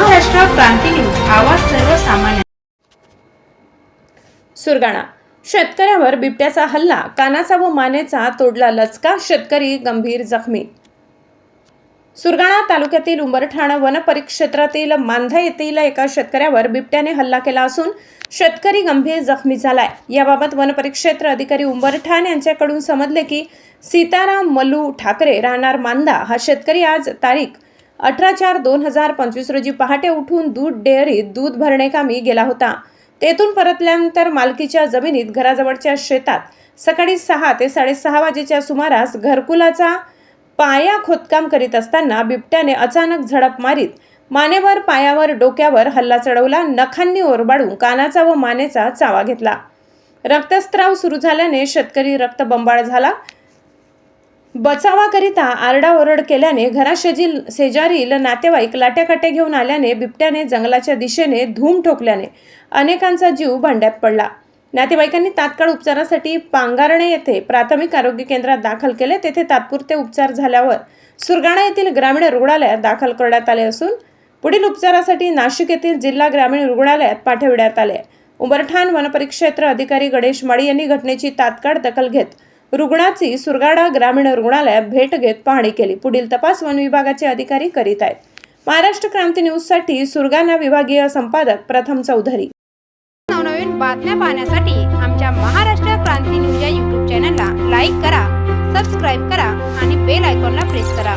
Maharashtra Kranti news आवाज सर्वसामान्य. सुरगाणा. शेतकऱ्यावर बिबट्याचा हल्ला कानाचा व मानेचा तोडला लचका शेतकरी गंभीर जखमी. सुरगाणा तालुक्यातील उंबरठाणा वनपरिक्षेत्रातील मांधा येथील एका शेतकऱ्यावर बिबट्याने हल्ला केला असून शेतकरी गंभीर जखमी झालाय. याबाबत वनपरिक्षेत्र अधिकारी उंबरठाण यांच्याकडून समजले की सीताराम मलू ठाकरे राहणार मांदा हा शेतकरी आज तारीख अठरा चार दोन हजार पंचवीस रोजी पहाटे उठून दूध डेअरीत दूध भरणे गेला होता. तेथून परतल्यानंतर मालकीच्या जमिनीत घराजवळच्या शेतात सकाळी सहा ते साडेसहा वाजेच्या सुमारास घरकुलाचा पाया खोदकाम करीत असताना बिबट्याने अचानक झडप मारीत मानेवर पायावर डोक्यावर हल्ला चढवला नखांनी ओरबाडून कानाचा व मानेचा चावा घेतला. रक्तस्त्राव सुरू झाल्याने शेतकरी रक्तबंबाळ झाला. बचावाकरिता आरडाओरड केल्याने घराशेजील शेजारील नातेवाईक लाट्याकाट्या घेऊन आल्याने बिबट्याने जंगलाच्या दिशेने धूम ठोकल्याने अनेकांचा जीव भांड्यात पडला. नातेवाईकांनी तात्काळ उपचारासाठी पांगारणे येथे प्राथमिक आरोग्य केंद्रात दाखल केले. तेथे तात्पुरते उपचार झाल्यावर सुरगाणा येथील ग्रामीण रुग्णालयात दाखल करण्यात आले असून पुढील उपचारासाठी नाशिक येथील जिल्हा ग्रामीण रुग्णालयात पाठविण्यात आले. उंबरठाण वनपरिक्षेत्र अधिकारी गणेश माळी यांनी घटनेची तात्काळ दखल घेत रुग्णाची सुरगाडा ग्रामीण रुग्णालयात भेट घेत पाहणी केली. पुढील तपास वन विभागाचे अधिकारी करीत आहेत. महाराष्ट्र क्रांती न्यूजसाठी सुरगाणा विभागीय संपादक प्रथम चौधरी. नवनवीन बातम्या पाहण्यासाठी आमच्या महाराष्ट्र क्रांती न्यूज या यूट्यूब चॅनलला लाईक करा सबस्क्राईब करा आणि बेल आयकॉनला प्रेस करा.